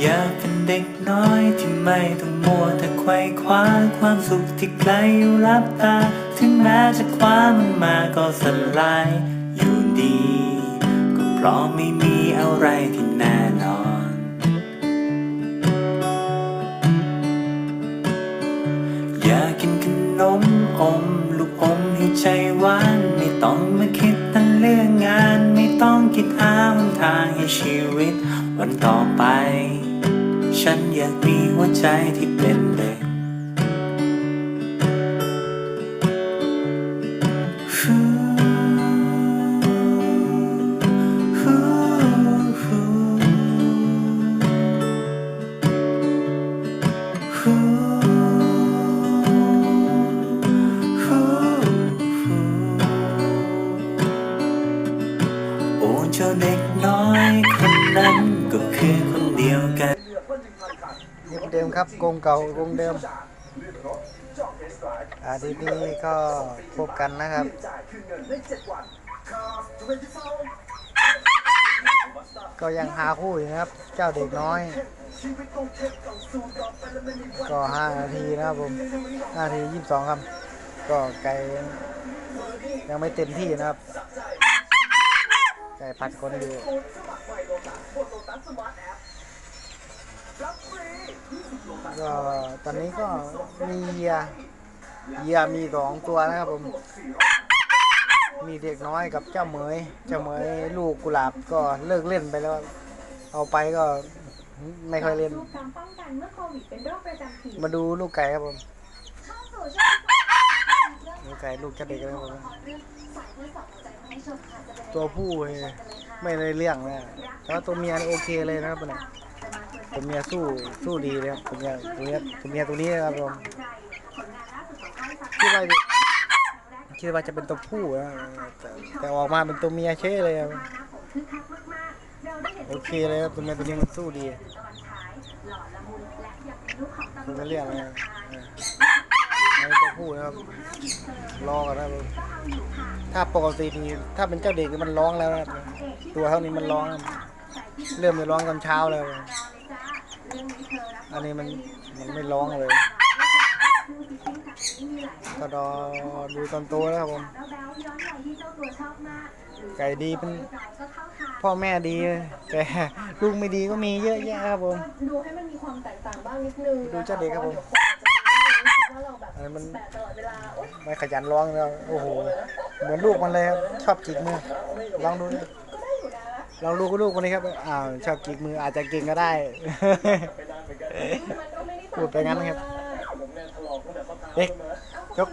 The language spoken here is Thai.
อยากเป็นเด็กน้อยที่ไม่ต้องมัวแต่ไขว้คว้าความสุขที่ไกลอยู่รับตา ถึงแม้จะคว้ามันมาก็สลายอยู่ดี ก็เพราะไม่มีอะไรที่แน่นอน อยากกินขนมอม ลูกอมให้ใจหวานไม่ต้องมาคิดตั้งเรื่องงาน ไม่ต้องคิดหาหนทางให้ชีวิตวันต่อไป ฉันอยากมีหัวใจที่เป็นเด็กโอ้เจ้าเด็กน้อยคนนั้นก็คือคนเดียวกัน ยังเดิมครับกรงเก่ากรงเดิมอาทีนี้ก็พบกันนะครับก็ยังหาคู่อยู่นะครับ เจ้าเด็กน้อย ก็ห้านาทีนะครับผมห้านาทียี่สิบสองครับ ก็ไก่ยังไม่เต็มที่นะครับ ไก่พัดคนอยู่ ก็ตอนนี้ก็มีเหยียเหยียมีสองตัวนะครับผม มีเด็กน้อยกับเจ้าเหมย เจ้าเหมยลูกกุหลาบก็เลิกเล่นไปแล้ว เอาไปก็ไม่ค่อยเล่นการป้องกันเมื่อโควิดเป็นโรคประจำถิ่นมาดูลูกไก่ครับผมเข้าสู่ช่วงลูกไก่ลูกเจะเด็กนะครับผมเรื่องสายทดสอบหัวใจมาให้ชมค่ะจะเป็นตัวผู้เนี่ยไม่ได้เรื่องนะแต่ว่าตัวเมียนี่โอเคเลยนะครับเนี่ย ตัวเมียสู้สู้ดีเลยครับตัวเมียตัวเมียตัวเมียตัวนี้นะครับผมผลงานล่าสุดของค่ายสักคิดว่าคิดว่าจะเป็นตัวผู้นะแต่แต่ออกมาเป็นตัวเมียเช่เลยครับโอเคเลยครับตัวเมียตัวนี้มันสู้ดีตะวันฉายหล่อละมุนและยังเป็นกองตำรตัววจไม่เรียกเลยนะอันนี้ตัวผู้นะครับรอกันนะครับถ้าปกตินี่ถ้าเป็นเจ้าเด็กมันร้องแล้วนะครับตัวเท่านี้มันร้อง เริ่มจะร้องตอนเช้าแล้ว อันนี้มันมันไม่ร้องเลยก็รอดูตอนโตแล้วครับผมไก่ดีเป็นพ่อแม่ดีแต่ลูกไม่ดีก็มีเยอะแยะครับผมดูให้มันมีความแตกต่างบ้างนิดนึงดูเจ้าเด็กครับผมว่าเราแบบอันนี้มันแปะตลอดเวลาโอ๊ยไม่ขยันร้องแล้วโอ้โหเหมือนลูกมันเลยครับชอบจิกมือลองดูดิก็ได้อยู่นะ ลองดูลูกคนนี้ครับอ่าชอบกิกมืออาจจะกิงก็ได้ พูดไปงั้นครับเด็กยก